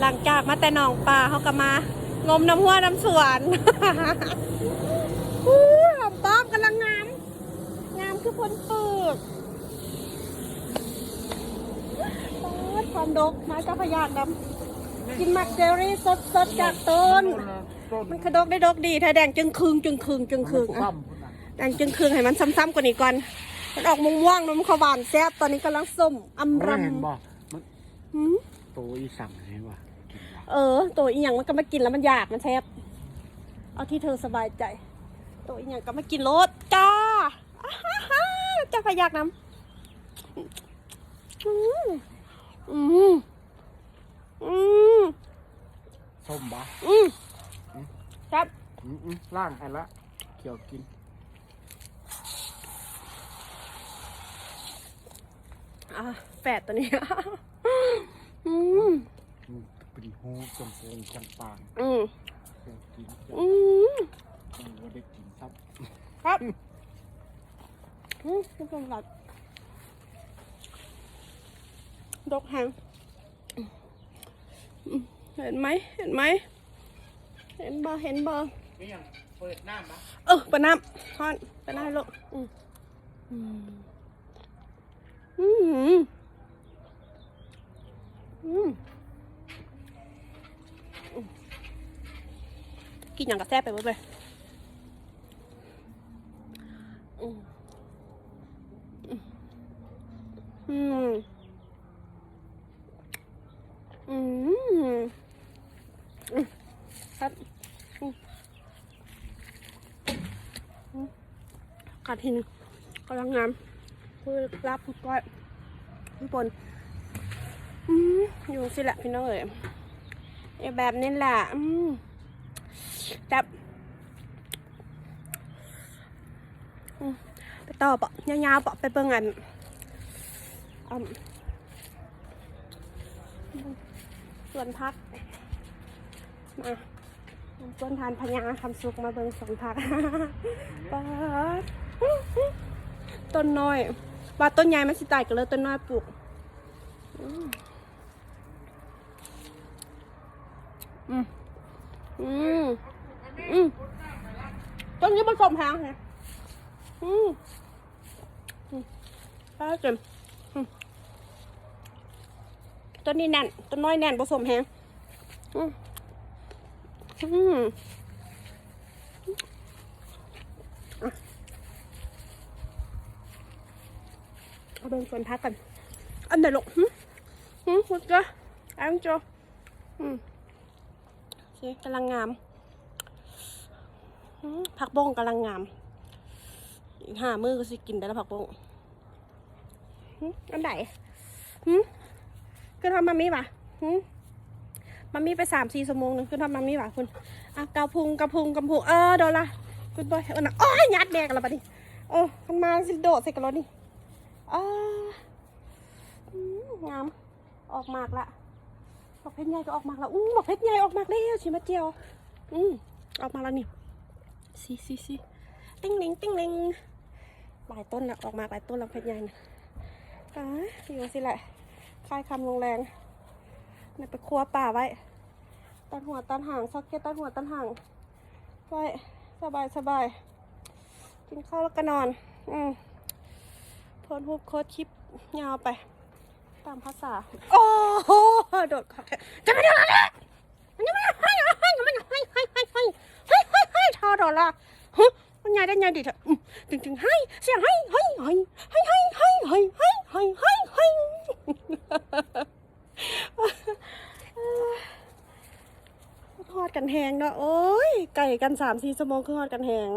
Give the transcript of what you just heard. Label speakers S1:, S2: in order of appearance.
S1: หลังจากมาแต่หนองปลาเขาก็มา งมน้ำหัวน้ำสวนอู้หอมป้อมกำลังงาม งามคือพ้นปึกโอ้ยความดกไม้เจ้าพระยาดำกินมักเจอรี่สดสดๆจากต้น มันคือดกได้ดกดีถ้าแดงจึงคืงจึงคืงจึงคืงอะ
S2: ซ้ำพุ่นน่ะ
S1: แดงจึงคืงให้มันซ้ำๆกว่านี้ก่อนมันออกม่วงๆนมข้าวหวานแซ่บตอนนี้กำลังส้มอำ
S2: เรา
S1: รำ
S2: เห็นบ่มัน
S1: หืม
S2: โตอีสั่งเห็นบ่กินบ่
S1: เออ ตัวอีหยังมันก็มากินแล้วมันอยากมันแซ่บเอาที่เธอสบายใจ ตัวอีหยังก็มากินรสจ้าอ่าฮ่าฮ่าจ้าพยักน้ำอืมอืมอืม
S2: ส้มบ่
S1: อืมครับ
S2: อืมๆล่างให้ละเกี่ยวกิน
S1: อ่าแฝดตัวนี้อืม
S2: อืม เป็นหูจมโปงจังปาง
S1: อืม
S2: เกี่ยวกินเกี่ยว
S1: อืม
S2: กินบ่ได้กินครับ
S1: ครับอืมคุณผู้ชมครับดกหางอืมเห็นไหมเห็นไหมเห็นบ่เห็นบ่
S2: นี่ยังเปิดน้ำบ่
S1: เออปะน้ำทอนปะน้ำลูกอืมอืมอืมอืมอืม กินอย่างกับแซ่บไปหมดเลยอืมอืมอืม อืมครับกัดทีนึงกำลังงามคือรับก้อยพี่ปนอยู่สิแหละพี่น้องเอ๋ยไอ้แบบนี้แหละอืม จับไปต่อปะยาวๆปะไปเบิ่งอันส่วนพักมาส่วนทานพญาคำสุกมาเบิ่งสวนพักปาดต้นน้อยว่าต้นใหญ่มันสิตายกันเลยต้นน้อยปลูกอืม อืมอืมต้นนี้มันสมแพงไงอืมอืมป้าเจ็มอืมต้นนี้แน่นต้นน้อยแน่นผสมแพงอืมอืมเอาเบิ่งส่วนพักกัน อันไหนลูกหึหึคุณจ้ะอันโจอืม โอเคกำลังงามผักบงกำลังงามอีกห้ามือก็สิกินได้แล้วผักบงอันไหนหึคือทำมามีป่ะหึมามีไปสามสี่ชั่วโมงหนึงคือทำมามีป่ะคุณอะกระพุงกระพุงกระพุงเออโดนละคุณบอยเออนะโอ้ยยัดแดกและปะนี่โอ้มันมาสิโดดใส่กันแล้วนี่อาอืมงามออกมากละ ดอกเพชรใหญ่ก็ออกมากละอู้ดอกเพชรใหญ่ออกมากแล้วชิมาเจียว อืมออกมาแล้วนี่ซีซีซีติ้งเลิงติ้งเลิงหลายต้นละออกมาหลายต้นแล้วเพชรใหญ่นะอ่าอยู่สิแหละคลายคำลงแรงเนี่ยไปครัวป่าไว้ตันหัวตันหางซักเก็ตตันหัวตันหางไว้สบายสบายกินข้าวแล้วก็นอน อืมโพนฮูบโคตรคลิปยาวไป ตามภาษา โอ้โห โดดเขาจะไม่ได้อะไรมันยังไม่ได้ให้ให้ยังไม่ได้ให้ให้ให้ให้ให้ให้ให้ทอดอละฮะมันใหญ่ได้ใหญ่ดิเถอะอืมจริงจริงให้เสียงให้ให้ให้ให้ให้ให้ให้ให้ให้ให้ให้ทอดกันแหงเนาะโอ้ยไก่กันสามสี่ชั่วโมงคือทอดกันแหง